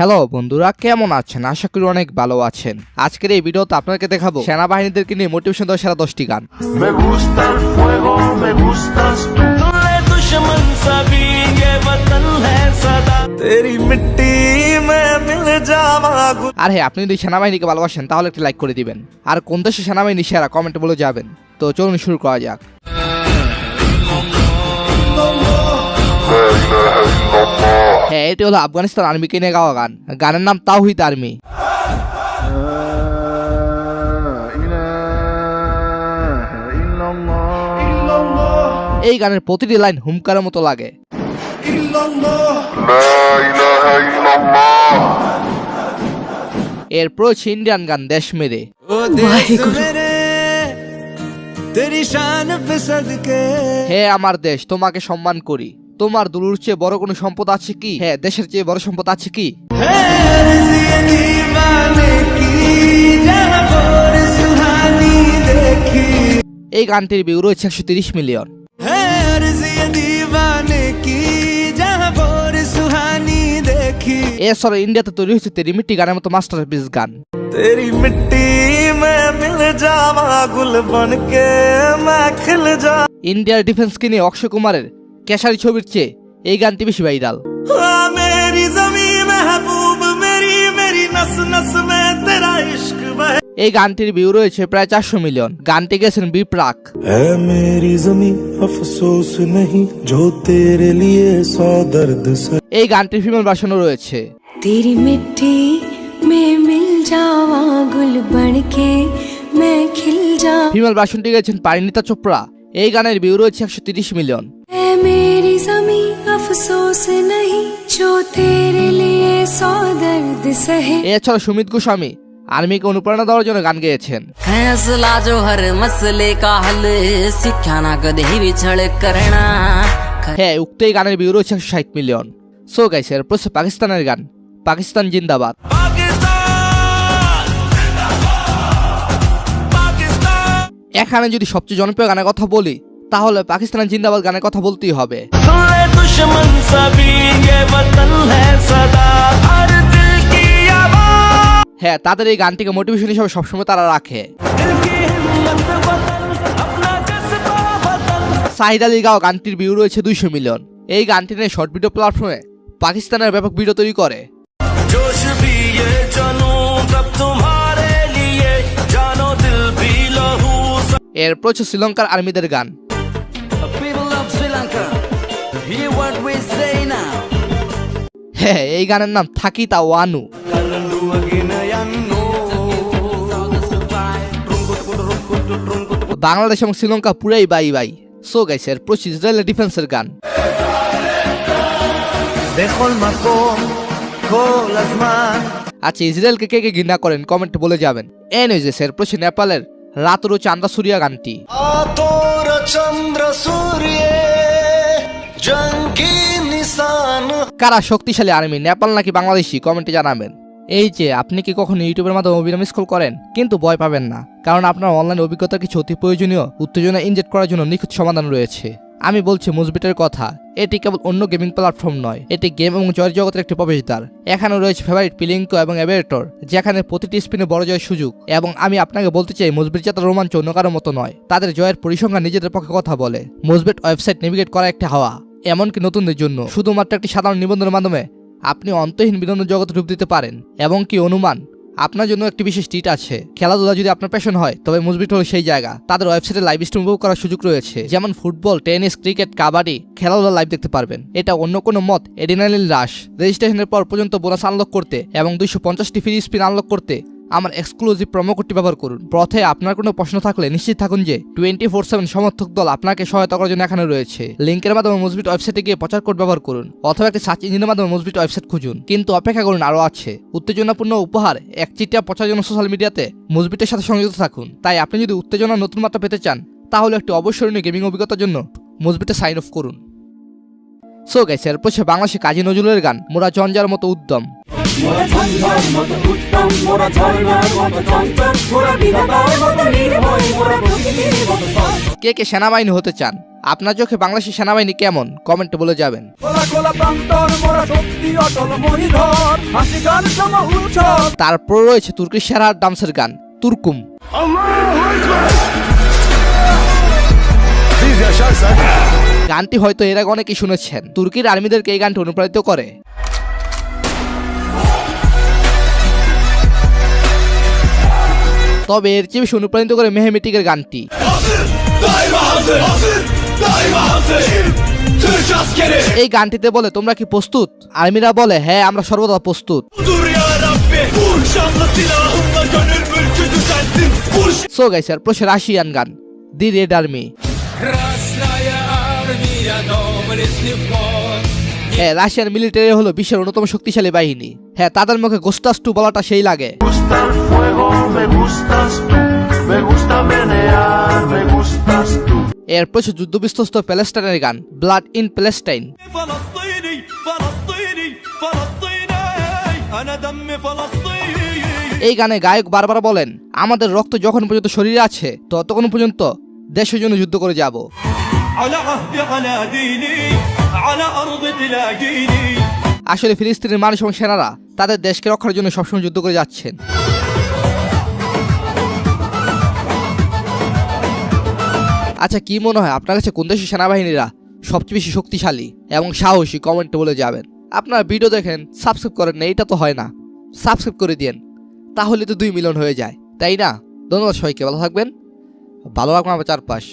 Hello বন্ধুরা কেমন আছেন? আশা করি অনেক ভালো আছেন। আজকের এই ভিডিওতে আপনাকে দেখাবো সেনাবাহিনীদেরকে নিয়ে মোটিভেশন দেওয়া সেরা দশটি গান। আর হ্যাঁ আপনি যদি সেনাবাহিনীকে ভালোবাসেন তাহলে একটি লাইক করে দিবেন। আর কোন দেশে সেনাবাহিনী সেরা কমেন্ট বলে যাবেন। তো চলুন শুরু করা যাক। হ্যাঁ এটি হলো আফগানিস্তান আর্মিকে নিয়ে গাওয়া গান। গানের নাম তাওহিদ আর্মি এই গানের প্রতিটি লাইন হুমকারের মতো লাগে। এর প্রয়োগ ইন্ডিয়ান গান দেশ মেরে। হে আমার দেশ তোমাকে সম্মান করি। তোমার দুলুর চেয়ে বড় কোনো সম্পদ আছে কি? হ্যাঁ দেশের চেয়ে বড় সম্পদ আছে কি? এই গানটির ভিউ রয়েছে একশো তিরিশ মিলিয়ন এছাড়া ইন্ডিয়াতে তৈরি হয়েছে তেরি মিট্টি গানের মতো মাস্টার পিস গান। তেরি মিট্টি ইন্ডিয়ার ডিফেন্স নিয়ে অক্ষয় কুমারের? কেশারি ছবির চেয়ে এই গানটি বেশি ভাইরাল। এই গানটির ভিউ রয়েছে প্রায় চারশো মিলিয়ন। গানটি গেছেন বিপ্রাক। এই গানটির ফিমেল বাসনও রয়েছে। ফিমেল বাসনটি গেছেন পারিণীতা চোপড়া। এই গানের ভিউ রয়েছে একশো মিলিয়ন। मेरी जमी अफसोस नहीं जो तेरे लिए सौ दर्द सहे এছাড়া সুমিত গোস্বামী আর্মিকে অনুপ্রেরণা দেওয়ার জন্য গান গেয়েছেন फैसला जो हर मसले का हल सिक्ख्या ना कदे विछड़ करना হ্যাঁ উক্ত এই গানের ভিউ রয়েছে একশো ষাট মিলিয়ন সো গাইস এর প্রশ্ন পাকিস্তানের গান পাকিস্তান জিন্দাবাদ এখানে যদি সবচেয়ে জনপ্রিয় গানের কথা বলি তাহলে পাকিস্তান জিন্দাবাদ গানের কথা বলতেই হবে। হ্যাঁ তাদের এই গানটিকে মোটিভেশন হিসাবে সবসময় তারা রাখে। সাহিদ আলী গাও গানটির ভিউ রয়েছে দুইশো মিলিয়ন। এই গানটি নিয়ে শর্ট ভিডিও প্ল্যাটফর্মে পাকিস্তানের ব্যাপক ভিডিও তৈরি করে। এর প্রচুর শ্রীলঙ্কার আর্মিদের গান। হ্যাঁ এই গানের নাম থাকি তা ওয়ানু। বাংলাদেশ এবং শ্রীলঙ্কা পুরাই বাই বাই। সো গাইছে প্রচুর ইসরায়েলের ডিফেন্সের গান। আচ্ছা ইসরায়েলকে কে কে ঘৃণা করেন কমেন্ট বলে যাবেন। এ নয় যে স্যার প্রচুর নেপালের রাত চান্দা সুরিয়া গানটি। চন্দ্র জঙ্গি নিশান। কারা শক্তিশালী আর্মি, নেপাল নাকি বাংলাদেশি? কমেন্টে জানাবেন। এই যে, আপনি কি কখনো ইউটিউবের মাধ্যমে অভিনাম স্কুল করেন? কিন্তু ভয় পাবেন না, কারণ আপনার অনলাইন অভিজ্ঞতার কিছু অতি প্রয়োজনীয়, উত্তেজনা ইনজেক্ট করার জন্য নিখুঁত সমাধান রয়েছে। আমি বলছি, মুজবিটের কথা। এটি কেবল অন্য গেমিং প্ল্যাটফর্ম নয়, এটি গেম এবং জয়ের জগতের একটি প্রবেশদ্বার। এখানে রয়েছে ফেভারিট পিলিঙ্কো এবং অ্যাবেটর যেখানে প্রতিটি স্পিনে বড় জয়ের সুযোগ। এবং আমি আপনাকে বলতে চাই, মুজবিট যাত্রার রোমাঞ্চ অন্য কারোর মতো নয়, তাদের জয়ের পরিসংখ্যান নিজেদের পক্ষে কথা বলে। মুজবিট ওয়েবসাইট নেভিগেট করা একটি হাওয়া, এমনকি নতুনদের জন্য। শুধুমাত্র একটি সাধারণ নিবন্ধনের মাধ্যমে আপনি অন্তহীন বিনোদন জগতে ডুব দিতে পারেন, এবং কি অনুমান? আপনার জন্য একটি বিশেষ টিট আছে। খেলাধুলা যদি আপনার প্যাশন হয়, তবে মুজবিট হল সেই জায়গা। তাদের ওয়েবসাইটে লাইভ স্ট্রিম উপভোগ করার সুযোগ রয়েছে। যেমন ফুটবল, টেনিস ক্রিকেট কাবাডি খেলাধুলা লাইভ দেখতে পারবেন। এটা অন্য কোনো মত এডিনালিন রাশ রেজিস্ট্রেশনের পর পর্যন্ত বোনাস আনলক করতে এবং দুইশো পঞ্চাশটি ফ্রি স্পিন আনলক করতে আমার এক্সক্লুসিভ প্রোমো কোডটি ব্যবহার করুন। পথে আপনার কোনো প্রশ্ন থাকলে নিশ্চিত থাকুন যে টোয়েন্টি ফোর সেভেন সমর্থক দল আপনাকে সহায়তা করার জন্য এখানে রয়েছে। লিঙ্কের মাধ্যমে মুজবিট ওয়েবসাইটে গিয়ে প্রচার কোড ব্যবহার করুন অথবা একটি সার্চ ইঞ্জিনের মাধ্যমে মুজবিট ওয়েবসাইট খুঁজুন। কিন্তু অপেক্ষা করুন, আরও আছে। উত্তেজনাপূর্ণ উপহার, এক চিটিয়া প্রচার জন্য সোশ্যাল মিডিয়াতে মুজবিটের সাথে সংযুক্ত থাকুন। তাই আপনি যদি উত্তেজনা নতুন মাত্রা পেতে চান, তাহলে একটি অবসরণীয় গেমিং অভিজ্ঞতার জন্য মুজবিটে সাইন অফ করুন। সো গাইছে এরপর সে বাংলাদেশে কাজী নজরুলের গান, মোরা জঞ্জার মতো উদ্যম। কে কে সেনাবাহিনী হতে চান? আপনার চোখে বাংলাদেশের সেনাবাহিনী কেমন? কমেন্টে বলে যাবেন। তারপর রয়েছে তুর্কির সেরা ডান্সের গান তুর্কুম। গানটি হয়তো এর আগে অনেকেই শুনেছেন। তুর্কির আর্মিদেরকে এই গানটি অনুপ্রাণিত করে। তবে এর চেয়ে বেশি অনুপ্রাণিত করে মেহেমেটিকের গানটি। এই গানটিতে বলে, তোমরা কি প্রস্তুত? আর্মিরা বলে হ্যাঁ আমরা সর্বদা প্রস্তুত। সো গাইস এরপর সে রাশিয়ান গান, দি রেড আর্মি। হ্যাঁ রাশিয়ার মিলিটারি হলো বিশ্বের অন্যতম শক্তিশালী বাহিনী। হ্যাঁ তাদের মুখে গোস্তাস্টু বলাটা সেই লাগে। এর প্রচুর যুদ্ধবিধ্বস্ত প্যালেস্টাইনের গান ব্লাড ইন প্যালেস্টাইন এই গানে গায়ক বারবার বলেন আমাদের রক্ত যখন পর্যন্ত শরীরে আছে ততক্ষণ পর্যন্ত দেশের জন্য যুদ্ধ করে যাব। আসলে ফিলিস্তিনের মানুষ এবং সেনারা তাদের দেশকে রক্ষার জন্য সবসময় যুদ্ধ করে যাচ্ছেন। আচ্ছা কি মনে হয় আপনার কাছে কোন দেশের সেনাবাহিনীরা সবচেয়ে বেশি শক্তিশালী এবং সাহসী? কমেন্টে বলে যাবেন। আপনার ভিডিও দেখেন, সাবস্ক্রাইব করেন না এটা তো হয় না। সাবস্ক্রাইব করে দিন তাহলে তো দুই মিলন হয়ে যায়, তাই না? ধন্যবাদ সবাইকে, ভালো থাকবেন। ভালো লাগবে আমার চারপাশ।